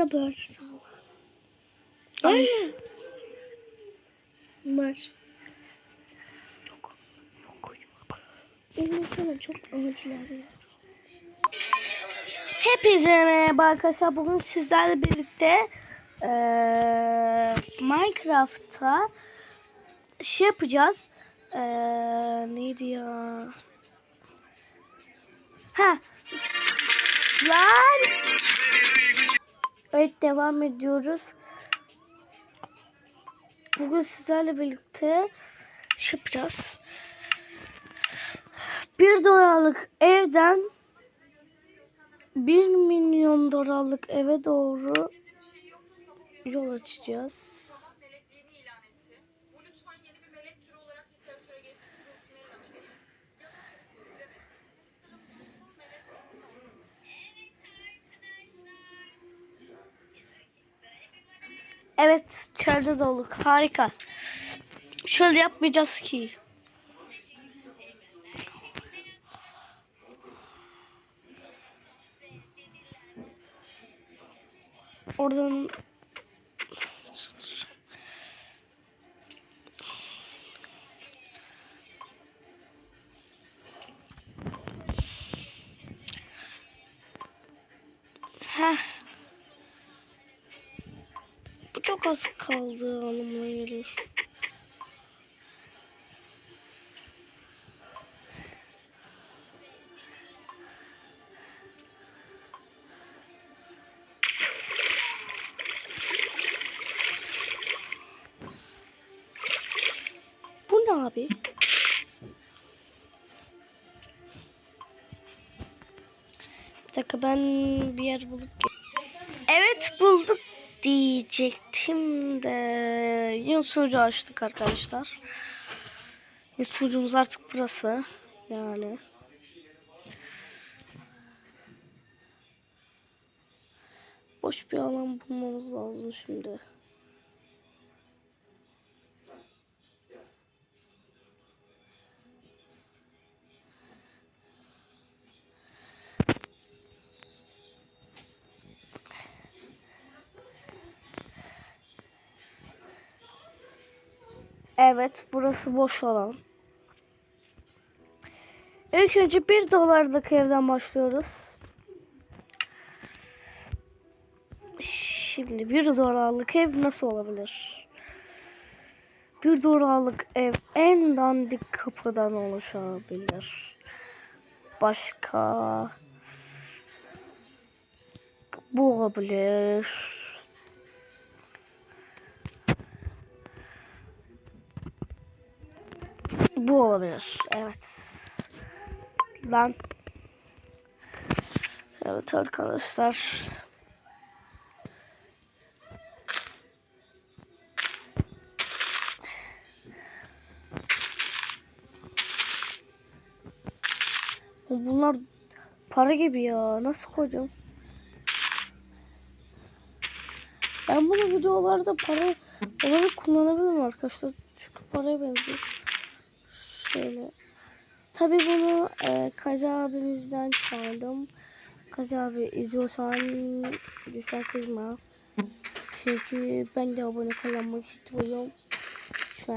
da böyle salla. Aynen. Var. Yok. Yok. Emin sana çok acil Hepinize merhaba arkadaşlar. Bugün sizlerle birlikte eee Minecraft'ta şey yapacağız. Eee neydi ya? Ha. Lan. Evet devam ediyoruz. Bugün sizlerle birlikte şey yapacağız. Bir dolarlık evden 1 milyon dolarlık eve doğru yol açacağız. Evet, çölde doluk. Harika. Şöyle yapmayacağız ki. Oradan az kaldı anlamına gelir. Bu ne abi? Bir dakika ben bir yer bulup Evet bulduk diyecektim de yine sunucu açtık arkadaşlar. Sunucumuz artık burası. Yani. Boş bir alan bulmamız lazım şimdi. Evet, burası boş alan. İlk önce bir dolarlık evden başlıyoruz. Şimdi bir dolarlık ev nasıl olabilir? Bir dolarlık ev en dandik kapıdan oluşabilir. Başka bu olabilir. Bu olabilir. Evet. Lan. Evet arkadaşlar. Bunlar para gibi ya. Nasıl koyacağım? Ben bunu videolarda para olarak kullanabilirim arkadaşlar. Çünkü paraya benziyor. Şöyle. Tabii bunu e, Kazi abimizden çaldım. Kazi abi izliyorsan lütfen kızma. Çünkü ben de abone kalmak istiyorum. Şu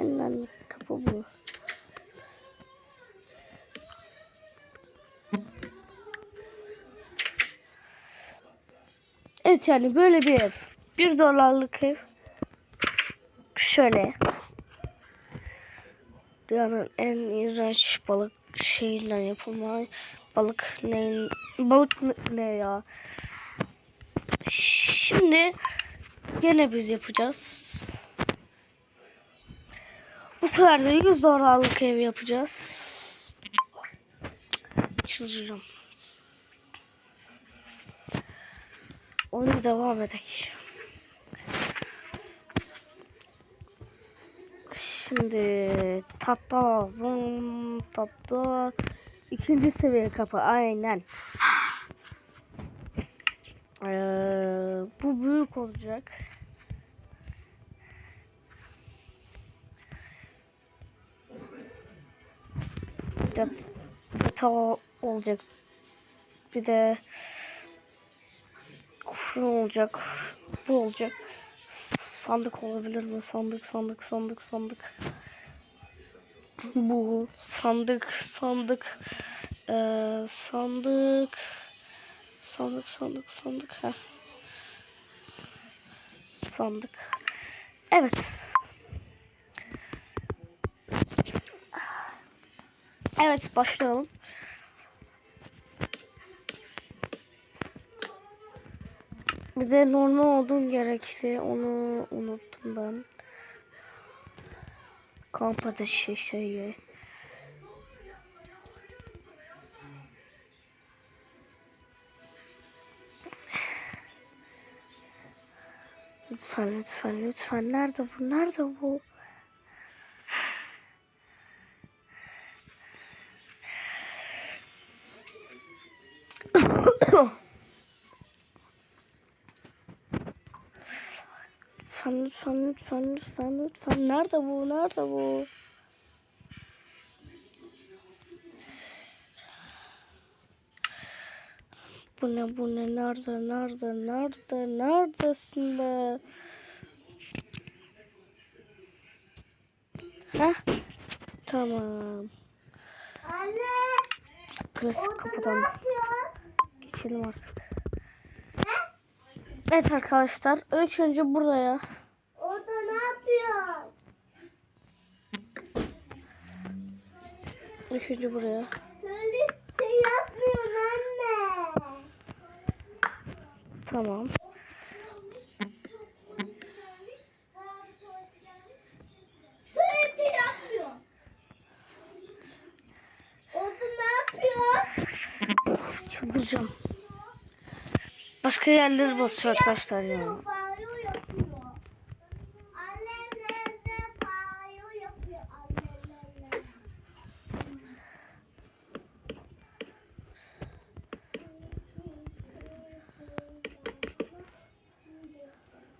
en dandik kapı bu. Evet yani böyle bir ev. Bir dolarlık ev. Şöyle. Dünyanın en iğrenç balık şeyinden yapılma. Balık ne? Balık ne- ne ya? Şimdi gene biz yapacağız. Bu sefer de 100 dolarlık ev yapacağız. Çıldıracağım. Oyuna devam edelim. Şimdi tatlı lazım. Tatlı. ikinci seviye kapı. Aynen. Ee, bu büyük olacak. De yatağı olacak. Bir de fırın olacak. Bu olacak. Sandık olabilir mi? Sandık, sandık, sandık, sandık. Bu sandık, sandık. Ee, sandık. Sandık, sandık, sandık. Heh. Sandık. Evet. Evet, başlayalım. Bize normal odun gerekli. Onu unuttum ben. Kamp ateşi şeyi. Lütfen lütfen lütfen. Nerede bu? Nerede bu? Lütfen lütfen lütfen lütfen. Nerede bu? Nerede bu? Bu ne bu ne? Nerede nerede nerede? Neredesin be? Heh. Tamam. Anne. Klasik kapıdan geçelim artık. Evet arkadaşlar. Önce buraya. Orada ne yapıyor? Önce buraya. Böyle şey yapmıyor anne. Tamam. Çıldıracağım. Başka yerlere basıyor arkadaşlar ya. Banyo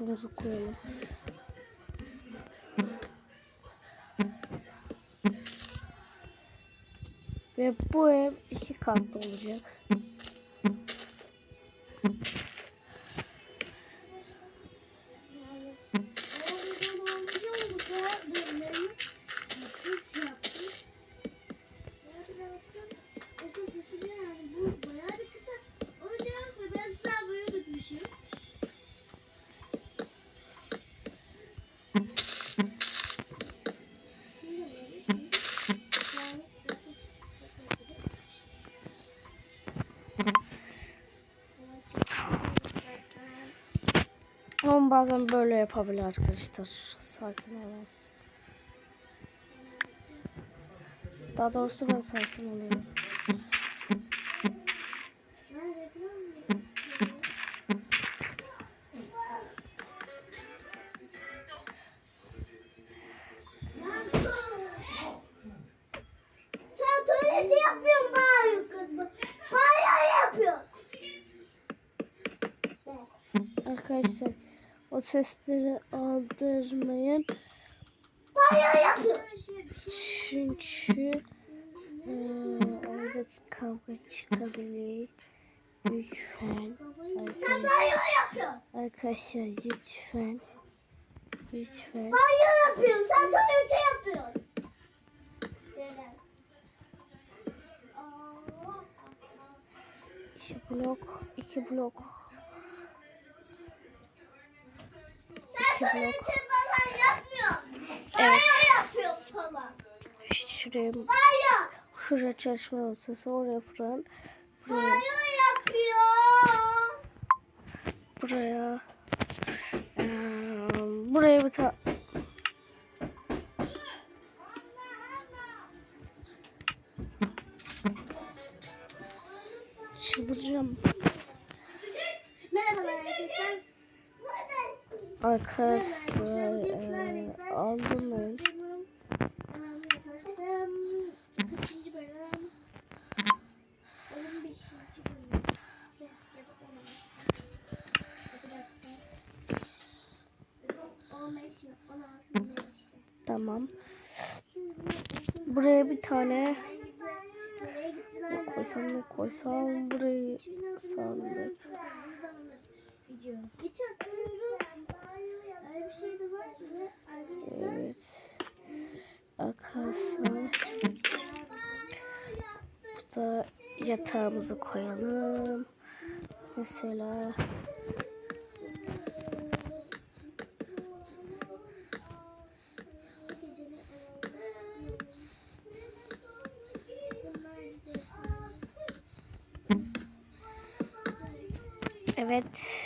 Kapımızı koyalım. Ve bu ev iki katlı olacak. bazen böyle yapabilir arkadaşlar. Sakin olun. Daha doğrusu ben sakin oluyorum. arkadaşlar o sesleri aldırmayın. Çünkü e, orada kavga çıkabilir. Lütfen arkadaşlar, arkadaşlar lütfen lütfen Banyo yapıyorum. Sen tuvalete yapıyorsun. İki blok iki blok Tuvalete falan yapmıyorsun. Evet. Şuraya şuraya çalışma masası oraya fırın buraya buraya eee, buraya bir tane altı mı? ne işte. tamam buraya bir tane koysam ne koysam burayı sandık Video. Hiç hatırlıyorum. Öyle bir şey de var ve arkadaşlar evet. Arkadaşlar burada yatağımızı koyalım. Mesela evet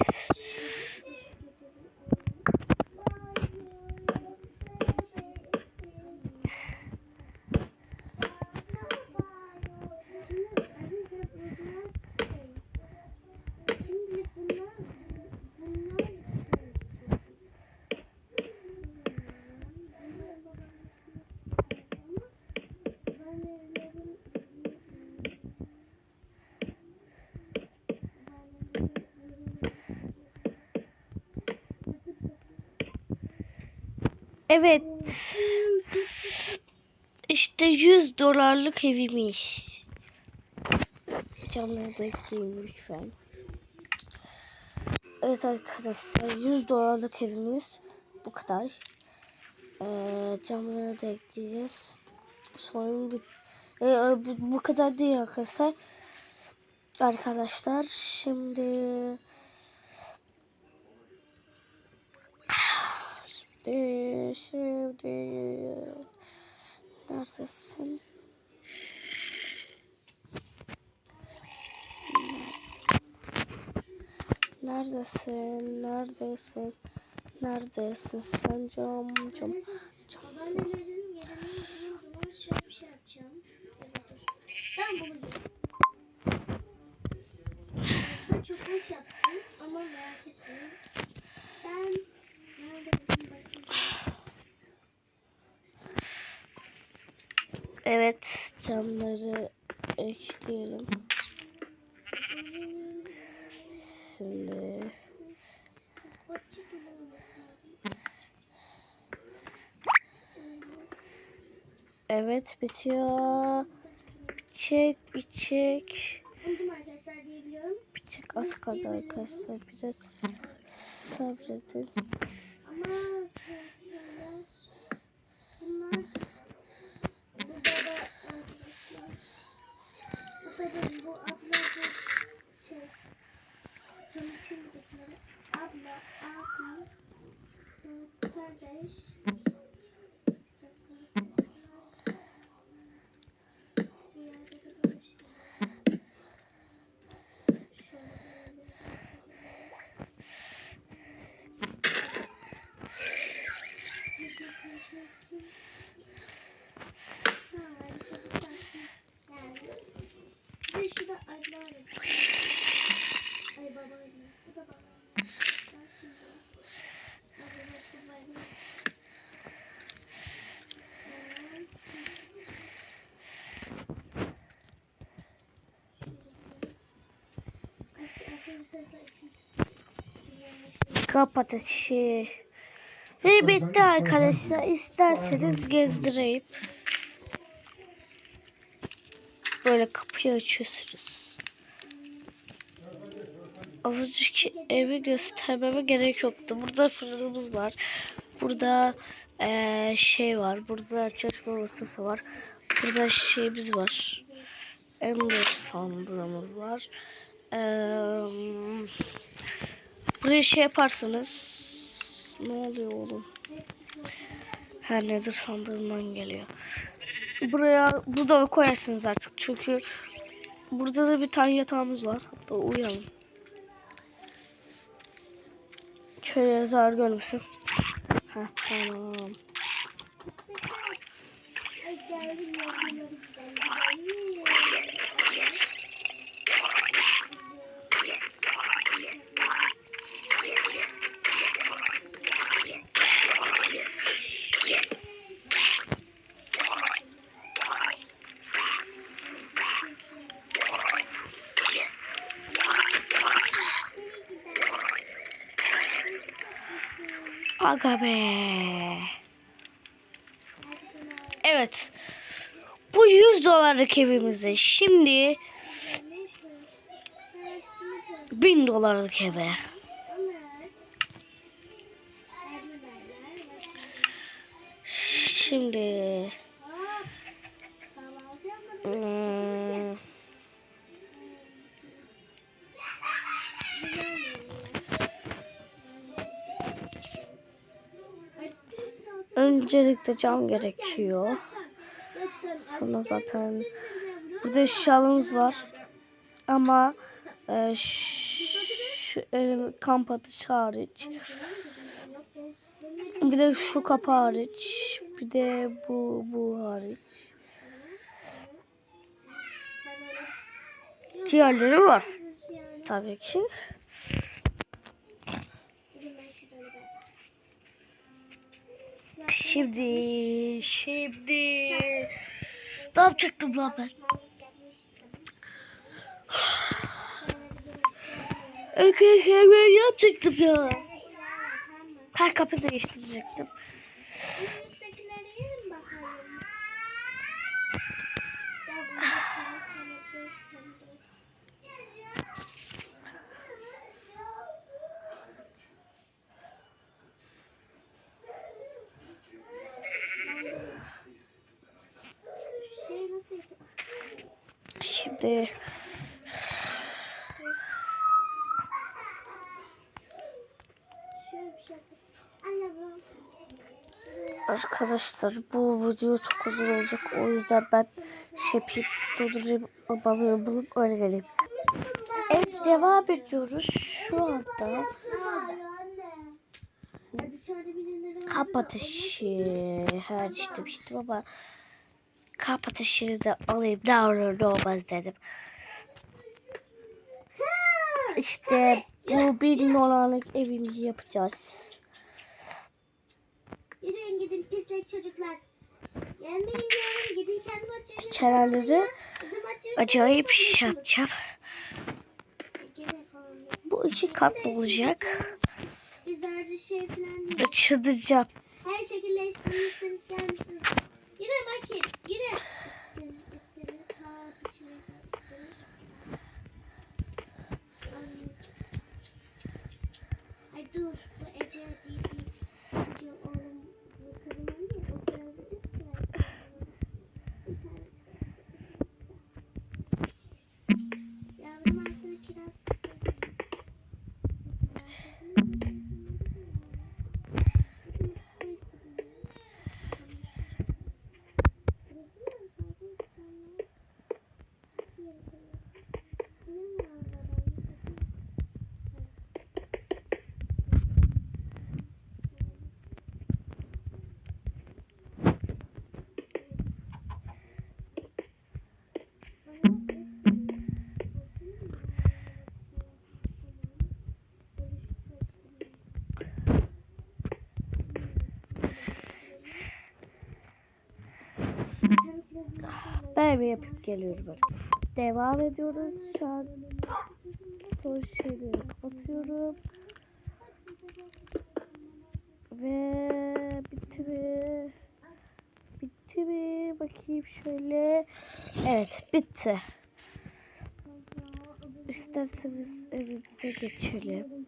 evet. İşte 100 dolarlık evimiz. Camları bekleyin lütfen. Evet arkadaşlar 100 dolarlık evimiz bu kadar. Ee, camları da ekleyeceğiz. Sonra bir Ee, bu, bu kadar değil arkadaşlar. Arkadaşlar şimdi şimdi şimdi neredesin? Neredesin? Neredesin? Neredesin sen cam cam Babaannelerin yerini bulduğum zaman şöyle bir şey yapacağım. Ben bulacağım. Ben çok hoş yaptım ama merak etmeyin. Ben nerede buldum bakayım. Evet camları ekleyelim. Şimdi evet bitiyor. Çek bir çek. Buldum arkadaşlar diyebiliyorum. bir çek az kaldı arkadaşlar biraz sabredin. Ama kadın bu abla bu şey tanıtım. Abla, abi, kardeş. Bir yerde de kalmış. Şöyle böyle. Bir şu da abla Ay baba Bu da. Ve bitti arkadaşlar. İsterseniz gezdireyim. Böyle kapıyı açıyorsunuz. Az önceki evi göstermeme gerek yoktu. Burada fırınımız var. Burada eee, şey var. Burada çalışma masası var. Burada şeyimiz var. Ender sandığımız var. Eee buraya şey yaparsanız ne oluyor oğlum? Her nedir sandığından geliyor. Buraya burada koyarsınız artık çünkü burada da bir tane yatağımız var. Hatta uyuyalım. Şöyle zarar görmesin. Heh, tamam. Aga be. Evet. Bu 100 dolarlık evimizde. Şimdi 1000 dolarlık eve. Şimdi öncelikle cam gerekiyor. Sonra zaten burada eşyalarımız var. Ama e, şu elim kamp ateşi hariç. Bir de şu kapı hariç. Bir de bu bu hariç. Diğerleri var. Tabii ki. Şimdi, şimdi ne yapacaktım lan ben? Arkadaşlar ben yapacaktım ya. Her kapı değiştirecektim. Üsttekileri yiyelim bakalım. Ya bunu da sana göstereyim. Şey nasıl yapayım? Bir şey bu. arkadaşlar bu video çok uzun olacak. O yüzden ben şey yapayım, durdurayım, bazı bulup öyle geleyim. Evet devam ediyoruz. Şu anda Ne oluyor anne? Ya dışarıda birileri vardı da kamp ateşi her işte ama kamp ateşini de alayım ne olur ne olmaz dedim. İşte bu bin dolarlık evimizi yapacağız. Yürüyün gidin pislik çocuklar. Gelmeyin diyorum gidin kendi bahçenize. Kenarları acayip şey yapacağım. Bu iki katlı olacak. Biz ayrıca şey falan. Açılacağım. Her şekilde istemişsiniz gelmişsiniz. Yürü bakayım. Anne. Ay dur bu Ece değil bir video oğlum bu kadın var ya o geldi Yavrum ben sana kiraz Ben bir yapıp geliyorum. Devam ediyoruz. Şu an son şeyleri kapatıyorum. Ve bitti mi? Bitti mi? Bakayım şöyle. Evet bitti. İsterseniz evimize geçelim.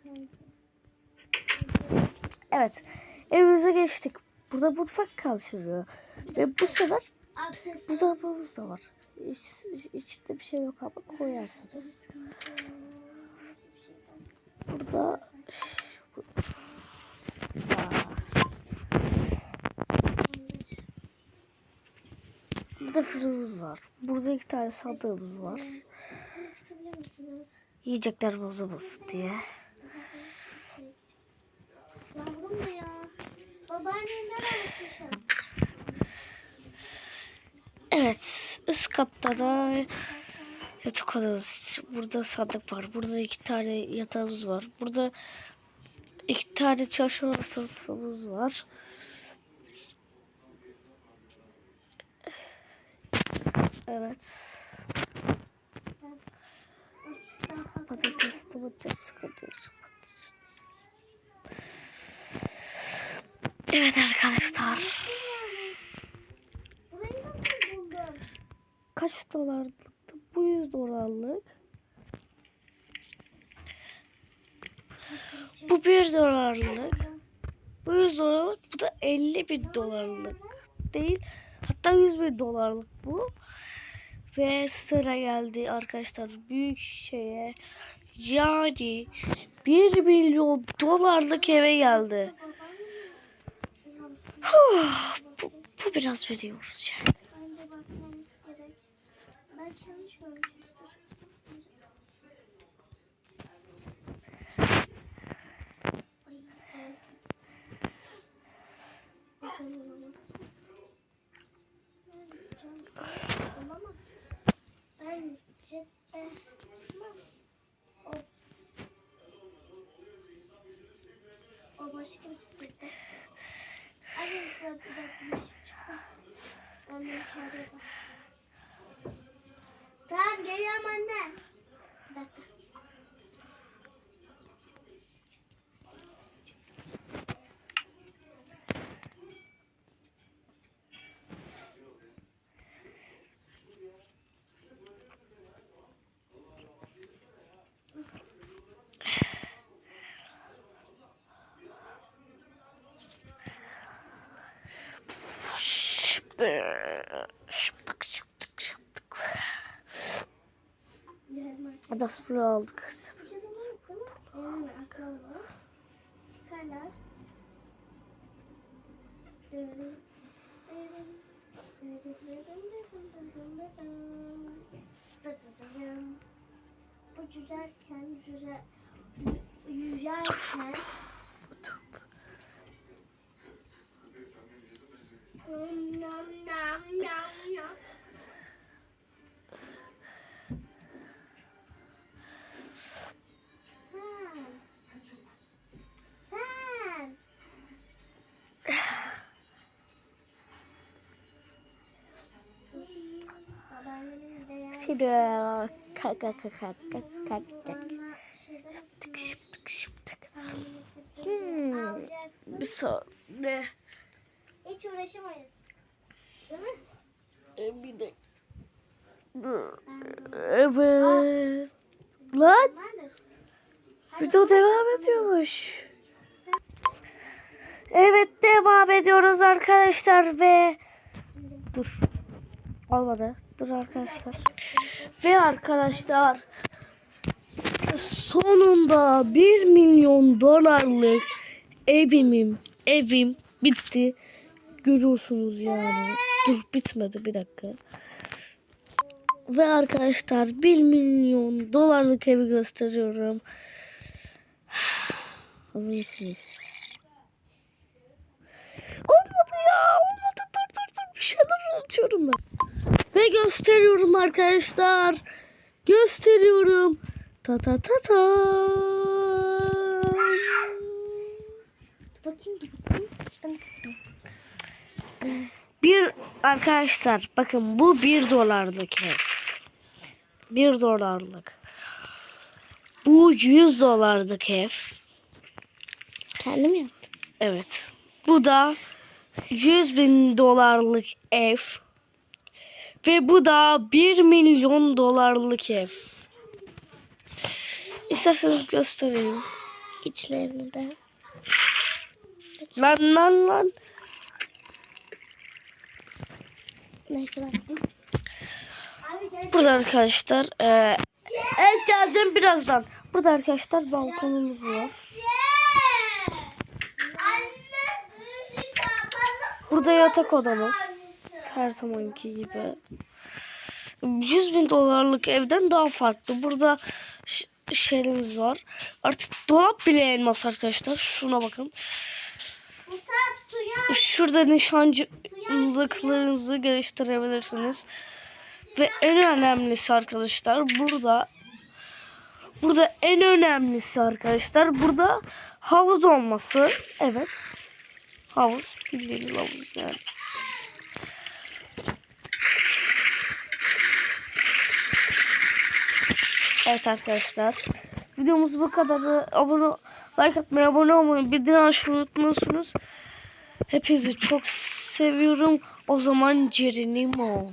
Evet. Evimize geçtik. Burada mutfak kalışıyor. Ve bu sefer. Buzdolabımız da var. İç, içinde bir şey yok ama koyarsınız. Burada. Burada fırınımız var. Burada iki tane sandığımız var. Yiyecekler bozulmasın diye. Babaannenden almışsın. Evet. Üst katta da yatak odamız. Burada sandık var. Burada iki tane yatağımız var. Burada iki tane çalışma masamız var. Evet. Patates, domates sıkılıyoruz. Evet arkadaşlar. Burayı nasıl buldun? Kaç dolarlıktı? Bu 100 dolarlık. Bu 1 dolarlık. Bu 100 dolarlık. Bu da 50 bin dolarlık. Değil. Hatta 100 bin dolarlık bu. Ve sıra geldi arkadaşlar büyük şeye. Yani 1 milyon dolarlık eve geldi. bu, bu biraz beni yoracak. Belki yanlış görmüşüzdür. Can olamaz. O, o başka bir çiçekti. Arkadaşlar bir dakika bir şey çıktı. Annem çağırıyor. Tamam geliyorum anne. Bir dakika. Şimdi Biraz buraya aldık. Çıkarlar. Bu yüzerken, yüzer, yüzerken Nam nam nam nam. Kalk kalk kalk kalk kalk kalk Tık şıptık. Hmm. Bir saniye. Hiç uğraşamayız. Değil mi? E, Bir de. Evet. Lan video devam ediyormuş. Evet devam ediyoruz arkadaşlar ve dur olmadı dur arkadaşlar ve arkadaşlar sonunda 1 milyon dolarlık evimim evim bitti görüyorsunuz yani dur bitmedi bir dakika ve arkadaşlar 1 milyon dolarlık evi gösteriyorum hazır mısınız? Olmadı ya. Şeyler unutuyorum ben. Ve gösteriyorum arkadaşlar. Gösteriyorum. Ta ta ta ta. Bakayım dur bakayım. Bir arkadaşlar bakın bu bir dolarlık. Bir dolarlık. Bu 100 dolarlık ev. Kendim yaptım. Evet. Bu da 100 bin dolarlık ev. Ve bu da 1 milyon dolarlık ev. İsterseniz göstereyim. İçlerini de. Lan lan lan. Neyse. Burada arkadaşlar e, evet geldim birazdan. Burada arkadaşlar balkonumuz var. Burada yatak odamız. Her zamanki gibi. 100 bin dolarlık evden daha farklı. Burada şeylerimiz var. Artık dolap bile elmas arkadaşlar. Şuna bakın. Şurada nişancılıklarınızı geliştirebilirsiniz. Ve en önemlisi arkadaşlar burada burada en önemlisi arkadaşlar burada havuz olması. Evet. Havuz. Bildiğiniz havuz yani. Evet arkadaşlar. Videomuz bu kadar. Abone like atmayı, abone olmayı, bildirim açmayı unutmuyorsunuz. Hepinizi çok seviyorum. O zaman Cerenimo.